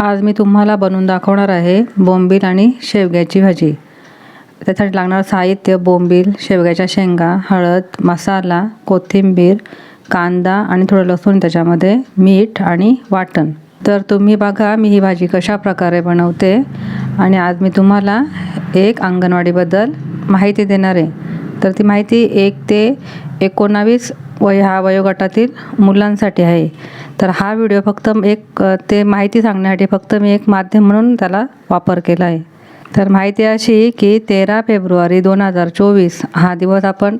आज मी तुम्हाला बनवून दाखवणार आहे बोंबील आणि शेवग्याची भाजी. त्यासाठी लागणारं साहित्य बोंबील शेवग्याच्या शेंगा हळद मसाला कोथिंबीर कांदा आणि थोडं लसूण त्याच्यामध्ये मीठ आणि वाटण. तर तुम्ही बघा मी ही भाजी कशा प्रकारे बनवते. आणि आज मी तुम्हाला एक अंगणवाडीबद्दल माहिती देणार आहे. तर ती माहिती एक ते एकोणावीस वय ह्या वयोगटातील मुलांसाठी आहे. तर हा व्हिडिओ फक्त एक ते माहिती सांगण्यासाठी फक्त मी एक माध्यम म्हणून त्याला वापर केला आहे. तर माहिती अशी की तेरा फेब्रुवारी दोन हजार चोवीस हा दिवस आपण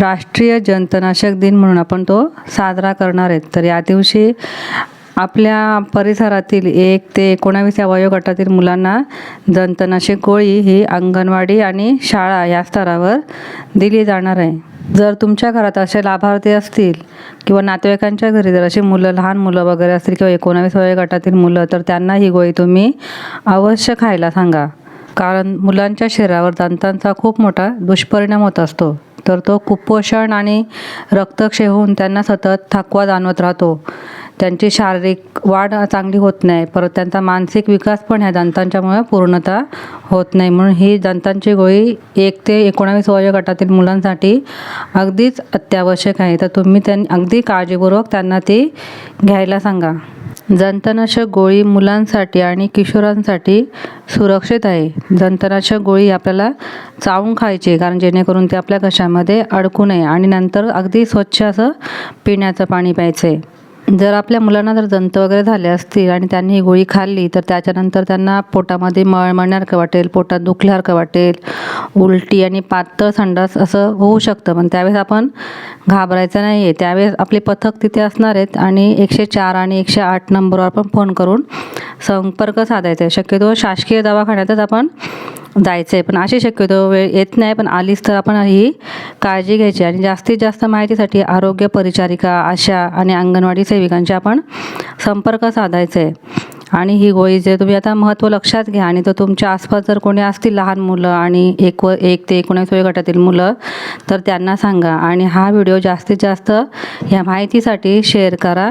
राष्ट्रीय जंतनाशक दिन म्हणून आपण तो साजरा करणार आहेत. तर या दिवशी आपल्या परिसरातील एक ते एकोणावीस या वयोगटातील मुलांना जंतनाशक गोळी ही अंगणवाडी आणि शाळा या स्तरावर दिली जाणार आहे. जर तुमच्या घरात असे लाभार्थी असतील किंवा नातेवाईकांच्या घरी जर अशी मुलं लहान मुलं वगैरे असतील किंवा एकोणावीस वयोगटातील मुलं तर त्यांना ही गोळी तुम्ही अवश्य खायला सांगा. कारण मुलांच्या शरीरावर दंतांचा खूप मोठा दुष्परिणाम होत असतो. तर तो कुपोषण आणि रक्तक्षय होऊन त्यांना सतत थकवा जाणवत राहतो. त्यांची शारीरिक वाढ चांगली होत नाही. परत त्यांचा मानसिक विकास पण ह्या दंतांच्यामुळे पूर्णतः होत नाही. म्हणून ही दंतांची गोळी एक ते एकोणावीस वयोगटातील मुलांसाठी अगदीच अत्यावश्यक आहे. तर तुम्ही त्यां अगदी काळजीपूर्वक त्यांना ती घ्यायला सांगा. जंतनाशक गोळी मुलांसाठी आणि किशोरांसाठी सुरक्षित आहे. जंतनाशक गोळी आपल्याला चावून खायची कारण जेणेकरून ते आपल्या घशामध्ये अडकू नये आणि नंतर अगदी स्वच्छ असं पिण्याचं पाणी प्यायचं. आहे जर आपल्या मुलांना जर दंत वगैरे झाले असतील आणि त्यांनी ही गोळी खाल्ली तर त्याच्यानंतर त्यांना पोटामध्ये मळमळण्यासारखं वाटेल पोटात दुखल्यासारखं वाटेल? उलटी आणि पातळ संडास असं होऊ शकतं. पण त्यावेळेस आपण घाबरायचं नाही आहे त्यावेळेस आपले पथक तिथे असणार आहेत आणि एकशे चार आणि एकशे आठ नंबरवर आपण फोन करून संपर्क साधायचा आहे. शक्यतो शासकीय दवाखान्यातच आपण जायचं आहे पण अशी शक्यतो वेळ येत नाही पण आलीच तर आपण ही काळजी घ्यायची. आणि जास्तीत जास्त माहितीसाठी आरोग्य परिचारिका आशा आणि अंगणवाडी सेविकांशी आपण संपर्क साधायचा आहे आणि ही गोळी जे तुम्ही आता महत्त्व लक्षात घ्या आणि तो तुमच्या आसपास जर कोणी असतील लहान मुलं आणि एक व एक ते एकोणीस वयोगटातील मुलं तर त्यांना सांगा. आणि हा व्हिडिओ जास्तीत जास्त ह्या माहितीसाठी शेअर करा.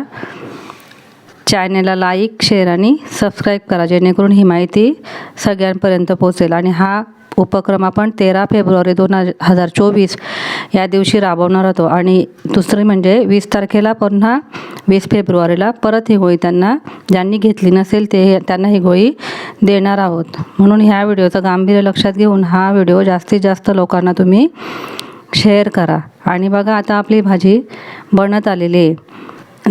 चॅनेलला लाईक शेअर आणि सबस्क्राईब करा जेणेकरून ही माहिती सगळ्यांपर्यंत पोहोचेल. आणि हा उपक्रम आपण तेरा फेब्रुवारी दोन हजार चोवीस या दिवशी राबवणार होतो. आणि दुसरी म्हणजे वीस तारखेला पुन्हा वीस फेब्रुवारीला परत ही गोळी त्यांना ज्यांनी घेतली नसेल ते त्यांना ही गोळी देणार आहोत. म्हणून ह्या व्हिडिओचं गांभीर्य लक्षात घेऊन हा व्हिडिओ जास्तीत जास्त लोकांना तुम्ही शेअर करा. आणि बघा आता आपली भाजी बनत आलेली आहे.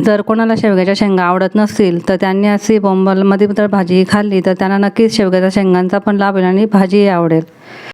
जर कोणाला शेवग्याच्या शेंगा आवडत नसतील तर त्यांनी अशी बोंबलमध्ये जर भाजी खाल्ली तर त्यांना नक्कीच शेवग्याच्या शेंगांचा पण लाभ होईल आणि भाजीही आवडेल.